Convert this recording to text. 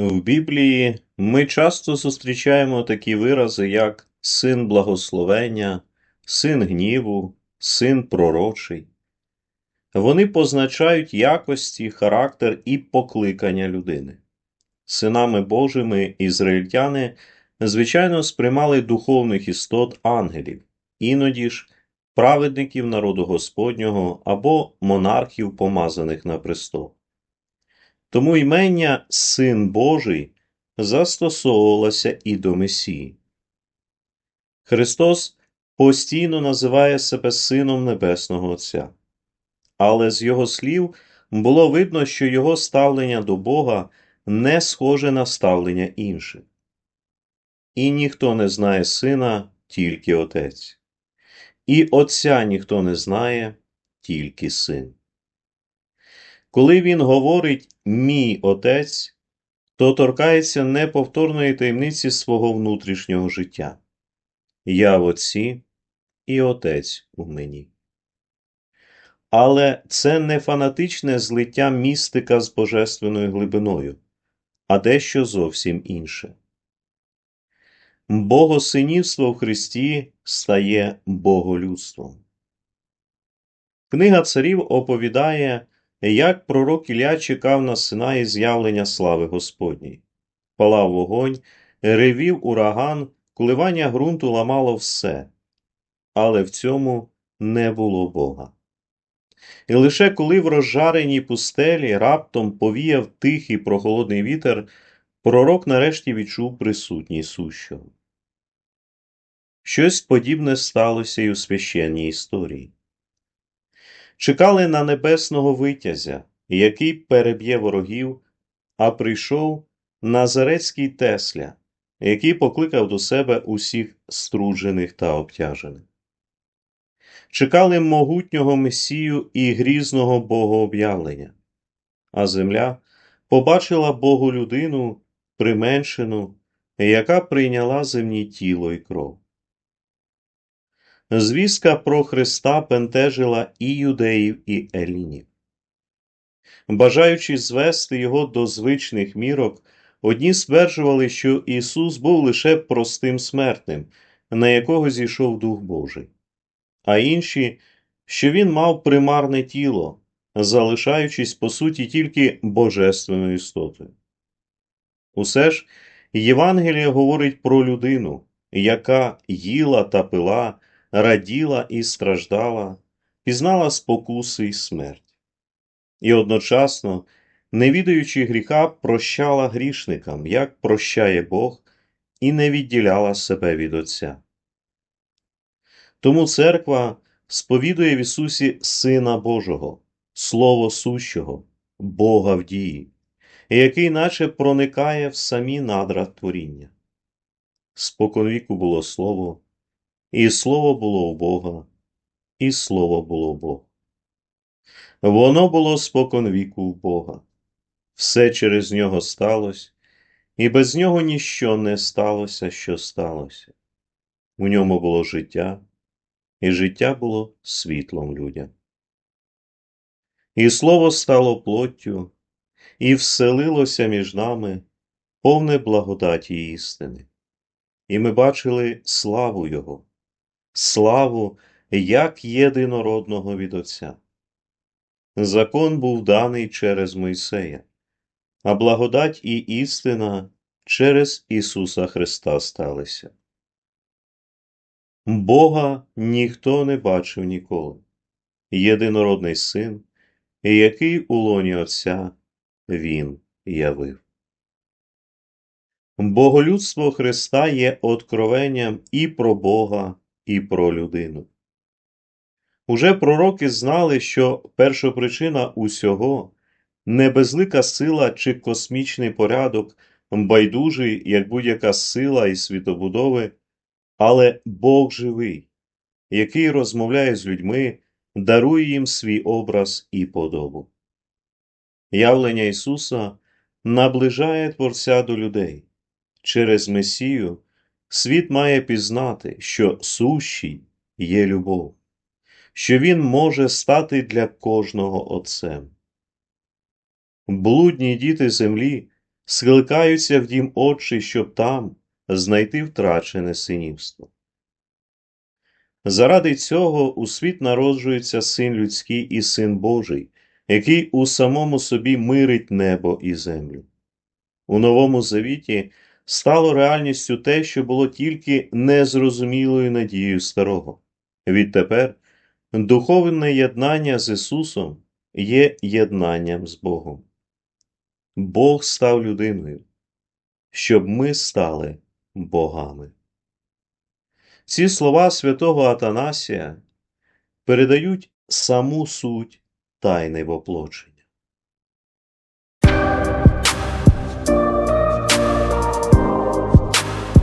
В Біблії ми часто зустрічаємо такі вирази, як син благословення, син гніву, син пророчий. Вони позначають якості, характер і покликання людини. Синами Божими ізраїльтяни, звичайно, сприймали духовних істот ангелів, іноді ж праведників народу Господнього або монархів, помазаних на престол. Тому ймення Син Божий застосовувалося і до Месії. Христос постійно називає себе Сином Небесного Отця, але з його слів було видно, що його ставлення до Бога не схоже на ставлення інших. І ніхто не знає сина, тільки Отець, і Отця ніхто не знає, тільки син. Коли він говорить мій отець, то торкається неповторної таємниці свого внутрішнього життя. Я в отці і отець у мені. Але це не фанатичне злиття містика з божественною глибиною, а дещо зовсім інше. Богосинівство в Христі стає боголюдством. Книга царів оповідає, як пророк Ілля чекав на сина і з'явлення слави Господній. Палав вогонь, ревів ураган, коливання ґрунту ламало все, але в цьому не було Бога. І лише коли в розжареній пустелі раптом повіяв тихий прохолодний вітер, пророк нарешті відчув присутність сущого. Щось подібне сталося й у священній історії. Чекали на небесного витязя, який переб'є ворогів, а прийшов Назарецький Тесля, який покликав до себе усіх струджених та обтяжених. Чекали могутнього Месію і грізного богооб'явлення, а земля побачила Богу людину, применшену, яка прийняла земні тіло і кров. Звістка про Христа пентежила і юдеїв, і елінів. Бажаючи звести його до звичних мірок, одні стверджували, що Ісус був лише простим смертним, на якого зійшов Дух Божий, а інші, що Він мав примарне тіло, залишаючись по суті тільки божественною істотою. Усе ж Євангеліє говорить про людину, яка їла та пила раділа і страждала, пізнала спокуси і смерть. І одночасно, не відаючи гріха, прощала грішникам, як прощає Бог, і не відділяла себе від Отця. Тому церква сповідує в Ісусі Сина Божого, Слово сущого, Бога в дії, який наче проникає в самі надра творіння. Споконвіку було Слово, і слово було у Бога, і слово було Бог. Воно було споконвіку в Бога. Все через нього сталося, і без нього ніщо не сталося, що сталося. У ньому було життя, і життя було світлом людям. І слово стало плоттю, і вселилося між нами повне благодаті і істини, і ми бачили славу Його славу як єдинородного від Отця. Закон був даний через Мойсея, а благодать і істина через Ісуса Христа сталися. Бога ніхто не бачив ніколи, єдинородний син, який у лоні Отця Він явив. Боголюдство Христа є откровенням і про Бога, і про людину. Уже пророки знали, що першопричина усього не безлика сила чи космічний порядок, байдужий, як будь-яка сила і світобудови, але Бог живий, який розмовляє з людьми, дарує їм свій образ і подобу. Явлення Ісуса наближає Творця до людей через Месію світ має пізнати, що сущий є любов, що він може стати для кожного Отцем. Блудні діти землі скликаються в дім Отчий, щоб там знайти втрачене синівство. Заради цього у світ народжується Син людський і Син Божий, який у самому собі мирить небо і землю. У Новому Завіті стало реальністю те, що було тільки незрозумілою надією старого. Відтепер духовне єднання з Ісусом є єднанням з Богом. Бог став людиною, щоб ми стали богами. Ці слова святого Атанасія передають саму суть тайни воплочення.